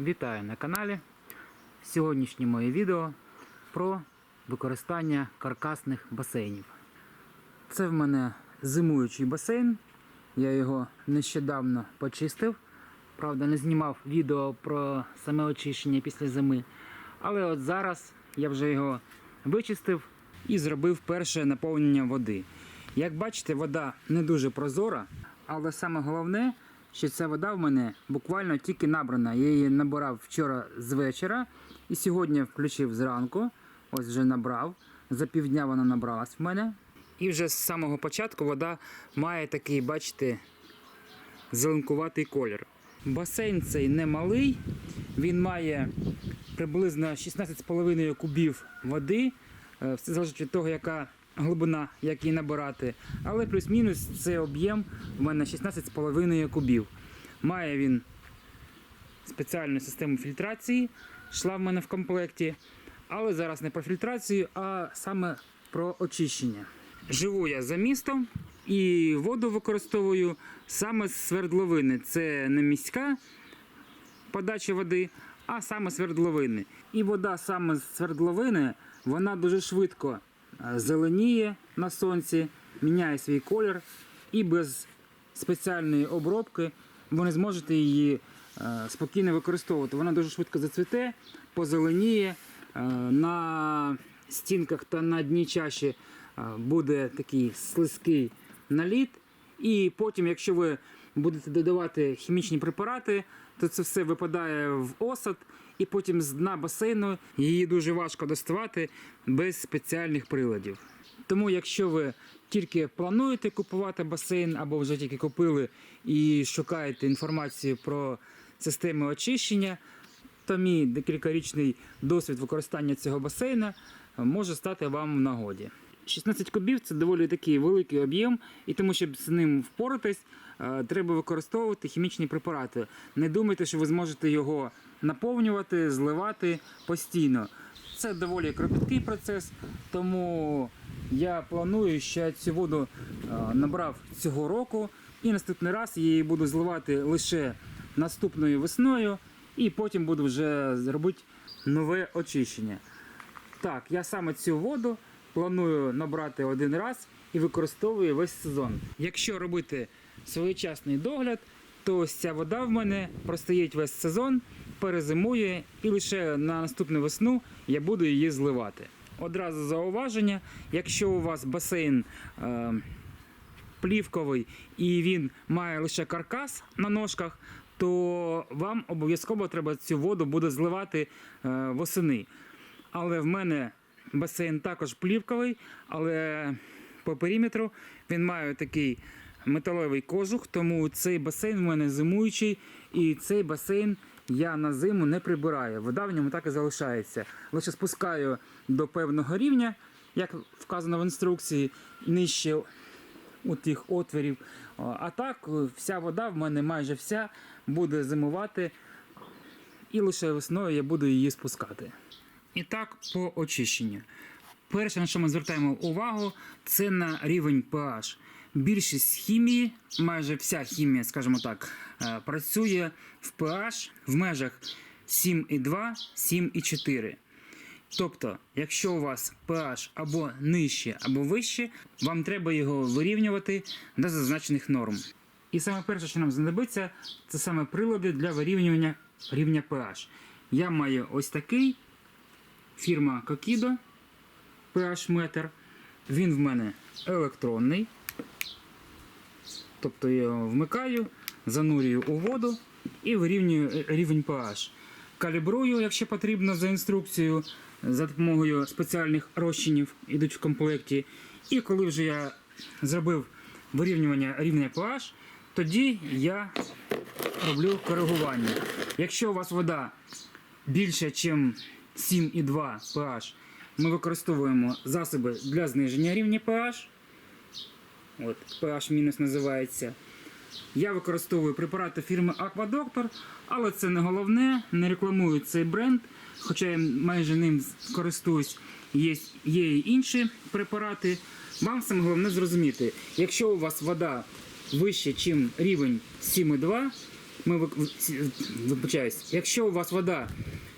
Вітаю на каналі. Сьогоднішнє моє відео про використання каркасних басейнів. Це в мене зимуючий басейн. Я його нещодавно почистив. Правда, не знімав відео про саме очищення після зими. Але от зараз я вже його вичистив і зробив перше наповнення води. Як бачите, вода не дуже прозора, але саме головне, що ця вода в мене буквально тільки набрана. Я її набирав вчора з вечора і сьогодні включив зранку. Ось вже набрав. За півдня вона набралась в мене. І вже з самого початку вода має такий, бачите, зеленкуватий колір. Басейн цей не малий, він має приблизно 16,5 кубів води. Е, Все залежить від того, яка глибина, як її набирати. Але плюс-мінус це об'єм в мене 16,5 кубів. Має він спеціальну систему фільтрації, йшла в мене в комплекті. Але зараз не про фільтрацію, а саме про очищення. Живу я за містом і воду використовую саме з свердловини. Це не міська подача води, а саме свердловини. І вода саме з свердловини, вона дуже швидко зеленіє на сонці, міняє свій колір і без спеціальної обробки ви не зможете її е, спокійно використовувати. Вона дуже швидко зацвіте, позеленіє. е, На стінках та на дні чаші е, буде такий слизький наліт. І потім, якщо ви будете додавати хімічні препарати, то це все випадає в осад, і потім з дна басейну її дуже важко доставати без спеціальних приладів. Тому, якщо ви тільки плануєте купувати басейн або вже тільки купили і шукаєте інформацію про системи очищення, то мій декількарічний досвід використання цього басейна може стати вам в нагоді. 16 кубів це доволі такий великий об'єм, і тому, щоб з ним впоратись, е, треба використовувати хімічні препарати. Не думайте, що ви зможете його наповнювати, зливати постійно. Це доволі кропіткий процес, тому я планую, що я цю воду е, набрав цього року, і наступний раз її буду зливати лише наступною весною, і потім буду вже робити нове очищення. Так, я саме цю воду планую набрати один раз і використовую весь сезон. Якщо робити своєчасний догляд, то ось ця вода в мене простоїть весь сезон, перезимує і лише на наступну весну я буду її зливати. Одразу зауваження, якщо у вас басейн е, плівковий і він має лише каркас на ножках, то вам обов'язково треба цю воду буде зливати е, восени. Але в мене басейн також плівковий, але по периметру він має такий металевий кожух, тому цей басейн в мене зимуючий, і цей басейн я на зиму не прибираю. Вода в ньому так і залишається. Лише спускаю до певного рівня, як вказано в інструкції, нижче у тих отворів. А так, вся вода в мене майже вся буде зимувати, і лише весною я буду її спускати. І так, по очищенню. Перше, на що ми звертаємо увагу, це на рівень pH. Більшість хімії, майже вся хімія, скажімо так, е, працює в pH в межах 7,2, 7,4. Тобто, якщо у вас pH або нижче, або вище, вам треба його вирівнювати до зазначених норм. І саме перше, що нам знадобиться, це саме прилади для вирівнювання рівня pH. Я маю ось такий фірма Kokido pH метр. Він в мене електронний. Тобто я його вмикаю, занурюю у воду і вирівнюю рівень pH. Калібрую, якщо потрібно, за інструкцією, за допомогою спеціальних розчинів, ідуть в комплекті. І коли вже я зробив вирівнювання рівня pH, тоді я роблю коригування. Якщо у вас вода більше, ніж 7,2 pH, ми використовуємо засоби для зниження рівня pH. От, pH називається. Я використовую препарати фірми Aquadoctor, але це не головне, не рекламую цей бренд, хоча я майже ним користуюсь. Є, є і інші препарати. Вам саме головне зрозуміти, якщо у вас вода вище, ніж рівень 7,2, ми вибачаюсь, якщо у вас вода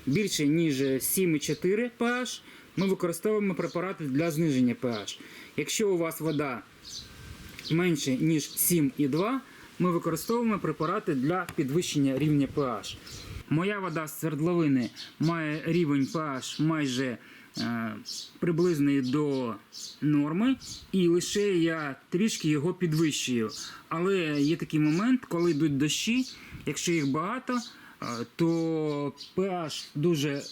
більше ніж 7,4 pH, ми використовуємо препарати для зниження pH. Якщо у вас вода менше ніж 7,2, ми використовуємо препарати для підвищення рівня pH. Моя вода з свердловини має рівень pH майже е, приблизний до норми, і лише я трішки його підвищую. Але є такий момент, коли йдуть дощі, якщо їх багато, е, то pH дуже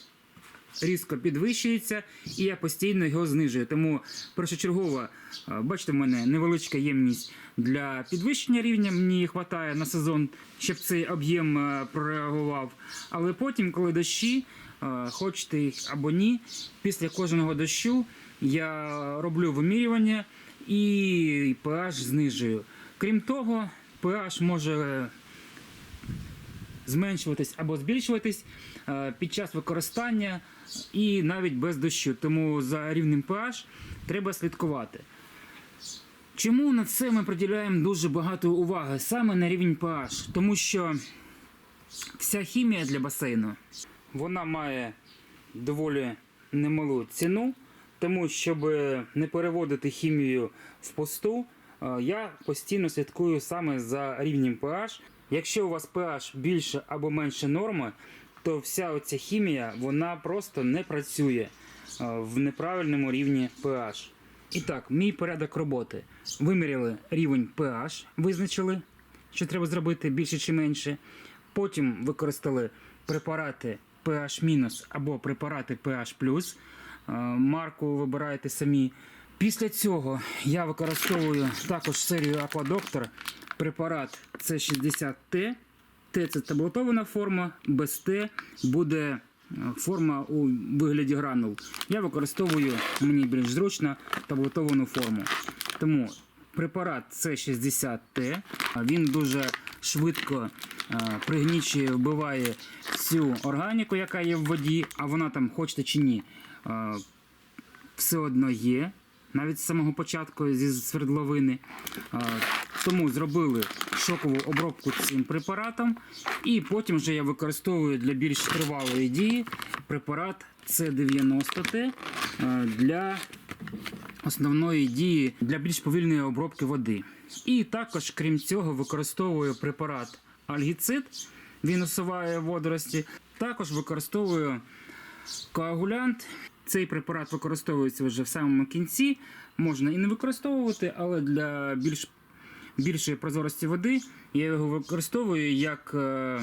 різко підвищується, і я постійно його знижую. Тому першочергово, е, бачите, в мене невеличка ємність для підвищення рівня. Мені вистачає на сезон, щоб цей об'єм е, прореагував. Але потім, коли дощі, е, хочете їх або ні, після кожного дощу я роблю вимірювання і pH знижую. Крім того, pH може зменшуватись або збільшуватись під час використання і навіть без дощу. Тому за рівнем pH треба слідкувати. Чому на це ми приділяємо дуже багато уваги саме на рівень pH? Тому що вся хімія для басейну вона має доволі немалу ціну, тому щоб не переводити хімію в посту, е, я постійно слідкую саме за рівнем pH. Якщо у вас pH більше або менше норми, то вся оця хімія вона просто не працює е, в неправильному рівні pH. І так, мій порядок роботи. Виміряли рівень pH, визначили, що треба зробити більше чи менше. Потім використали препарати pH- або препарати pH+. Е, Марку вибираєте самі. Після цього я використовую також серію Aquadoctor препарат С60Т. Т це таблетована форма, без Т буде е, форма у вигляді гранул. Я використовую мені більш зручно таблетовану форму. Тому препарат С60Т, він дуже швидко е, пригнічує, вбиває всю органіку, яка є в воді, а вона там, хочете чи ні, е, все одно є, навіть з самого початку зі свердловини. Тому зробили шокову обробку цим препаратом, і потім вже я використовую для більш тривалої дії препарат С90Т для основної дії для більш повільної обробки води. І також, крім цього, використовую препарат альгіцид, він усуває водорості. Також використовую коагулянт. Цей препарат використовується вже в самому кінці. Можна і не використовувати, але для більш, більшої прозорості води. Я його використовую як е,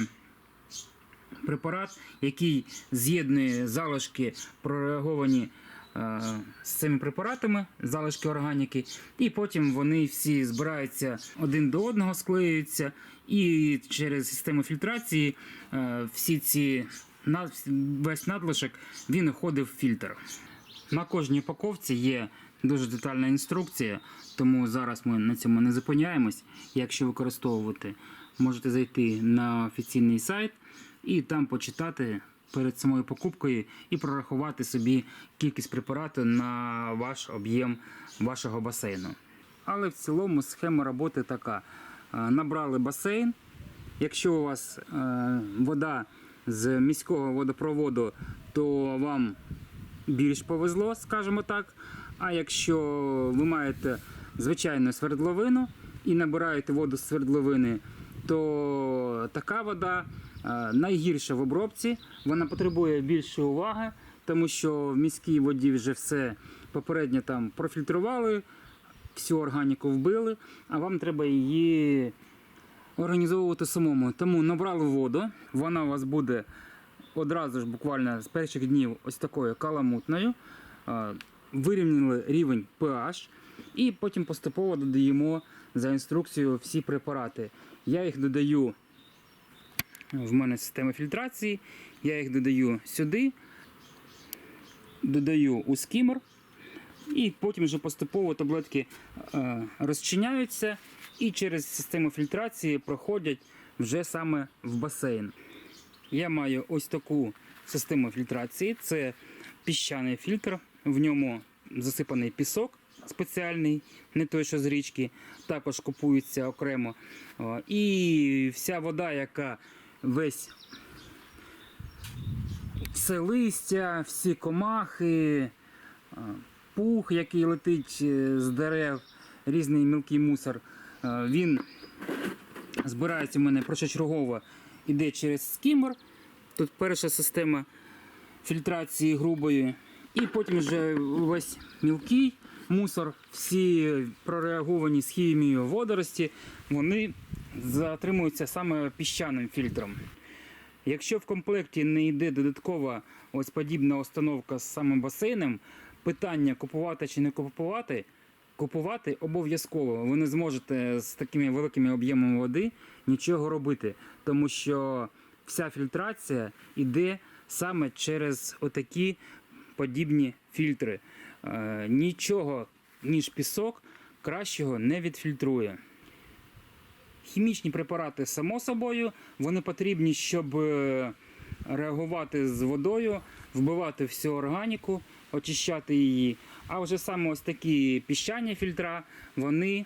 препарат, який з'єднує залишки прореаговані е, з цими препаратами, залишки органіки, і потім вони всі збираються один до одного, склеюються, і через систему фільтрації е, всі ці весь надлишок він уходив в фільтр. На кожній упаковці є дуже детальна інструкція, тому зараз ми на цьому не зупиняємось. Якщо використовувати, можете зайти на офіційний сайт і там почитати перед самою покупкою і прорахувати собі кількість препарату на ваш об'єм вашого басейну. Але в цілому схема роботи така: Е, набрали басейн. Якщо у вас е, вода з міського водопроводу, то вам більш повезло, скажімо так. А якщо ви маєте звичайну свердловину і набираєте воду з свердловини, то така вода е, найгірша в обробці, вона потребує більше уваги, тому що в міській воді вже все попередньо там профільтрували, всю органіку вбили, а вам треба її організовувати самому. Тому набрали воду, вона у вас буде одразу ж буквально з перших днів ось такою каламутною. Вирівняли рівень pH і потім поступово додаємо за інструкцією всі препарати. Я їх додаю в мене система фільтрації, я їх додаю сюди, додаю у скімер, і потім вже поступово таблетки розчиняються і через систему фільтрації проходять вже саме в басейн. Я маю ось таку систему фільтрації. Це піщаний фільтр, в ньому засипаний пісок. спеціальний, не той, що з річки, також купується окремо. І вся вода, яка весь все листя, всі комахи, пух, який летить е, з дерев, різний мілкий мусор. Він збирається у мене першочергово, іде через скімер. Тут перша система фільтрації грубої. І потім вже весь мілкий мусор, всі прореаговані з хімією водорості, вони затримуються саме піщаним фільтром. Якщо в комплекті не йде додаткова ось подібна установка з самим басейном, питання купувати чи не купувати, купувати обов'язково. Ви не зможете з такими великими об'ємами води нічого робити, тому що вся фільтрація йде саме через отакі подібні фільтри. Е, нічого, ніж пісок, кращого не відфільтрує. Хімічні препарати, само собою, вони потрібні, щоб е, реагувати з водою, вбивати всю органіку, очищати її. А вже саме ось такі піщані фільтра, вони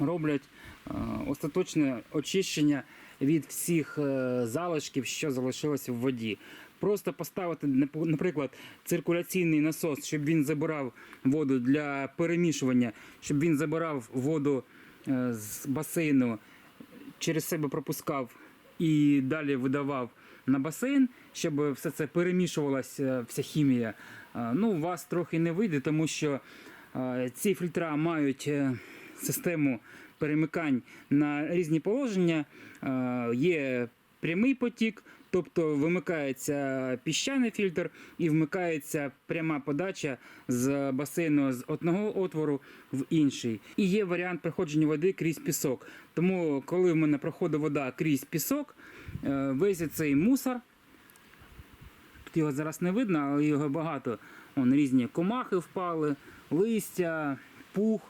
роблять е, остаточне очищення від всіх е, залишків, що залишилося в воді. Просто поставити, наприклад, циркуляційний насос, щоб він забирав воду для перемішування, щоб він забирав воду е, з басейну, через себе пропускав і далі видавав на басейн, щоб все це перемішувалася, вся хімія. Е, Ну, у вас трохи не вийде, тому що е, ці фільтра мають е, систему перемикань на різні положення. Є прямий потік, тобто вимикається піщаний фільтр і вмикається пряма подача з басейну з одного отвору в інший. І є варіант проходження води крізь пісок. Тому, коли в мене проходить вода крізь пісок, весь цей мусор. Тут його зараз не видно, але його багато. Вон різні комахи впали, листя, пух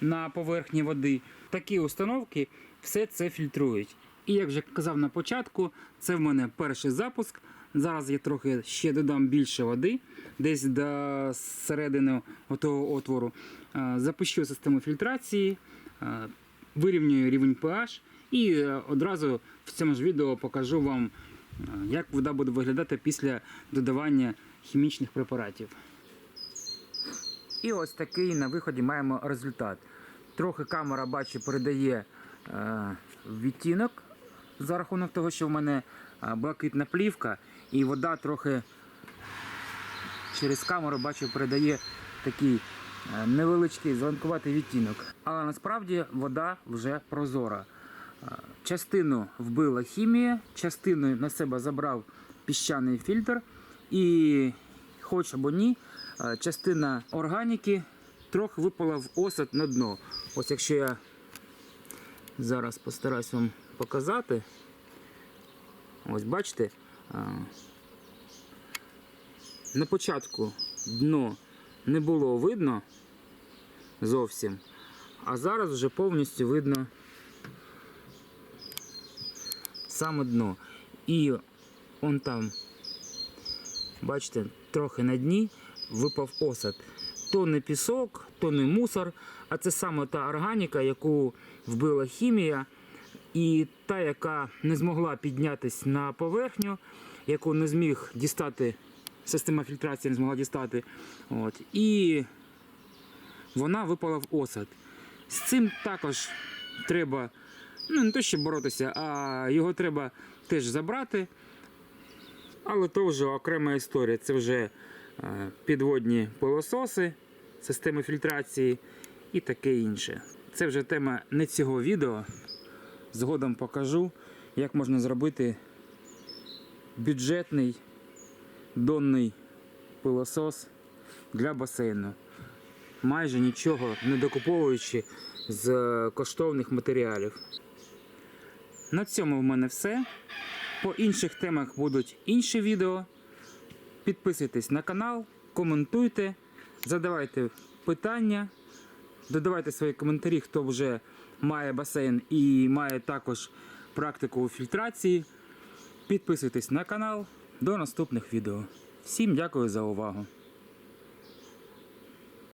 на поверхні води. Такі установки все це фільтрують. І як вже казав на початку, це в мене перший запуск. Зараз я трохи ще додам більше води, десь до середини отого отвору. Е, Запущу систему фільтрації, е, вирівнюю рівень pH і е, одразу в цьому ж відео покажу вам, е, як вода буде виглядати після додавання хімічних препаратів. І ось такий на виході маємо результат. Трохи камера, бачу, передає е, відтінок за рахунок того, що в мене блакитна плівка, і вода трохи через камеру бачу передає такий невеличкий зеленкуватий відтінок. Але насправді вода вже прозора. Е, Частину вбила хімія, частину на себе забрав піщаний фільтр, і хоч або ні, е, частина органіки трохи випала в осад на дно. Ось якщо я зараз постараюсь вам показати. Ось бачите, на початку дно не було видно зовсім, а зараз вже повністю видно саме дно. І он там, бачите, трохи на дні випав осад. То не пісок, то не мусор, а це саме та органіка, яку вбила хімія, і та, яка не змогла піднятися на поверхню, яку не зміг дістати, система фільтрації не змогла дістати. От, і вона випала в осад. З цим також треба ну, не то що боротися, а його треба теж забрати. Але то вже окрема історія. Це вже е, підводні пилососи, системи фільтрації і таке інше. Це вже тема не цього відео. Згодом покажу, як можна зробити бюджетний донний пилосос для басейну. Майже нічого не докуповуючи з коштовних матеріалів. На цьому в мене все. По інших темах будуть інші відео. Підписуйтесь на канал, коментуйте, задавайте питання, додавайте свої коментарі, хто вже має басейн і має також практику у фільтрації. Підписуйтесь на канал. До наступних відео. Всім дякую за увагу.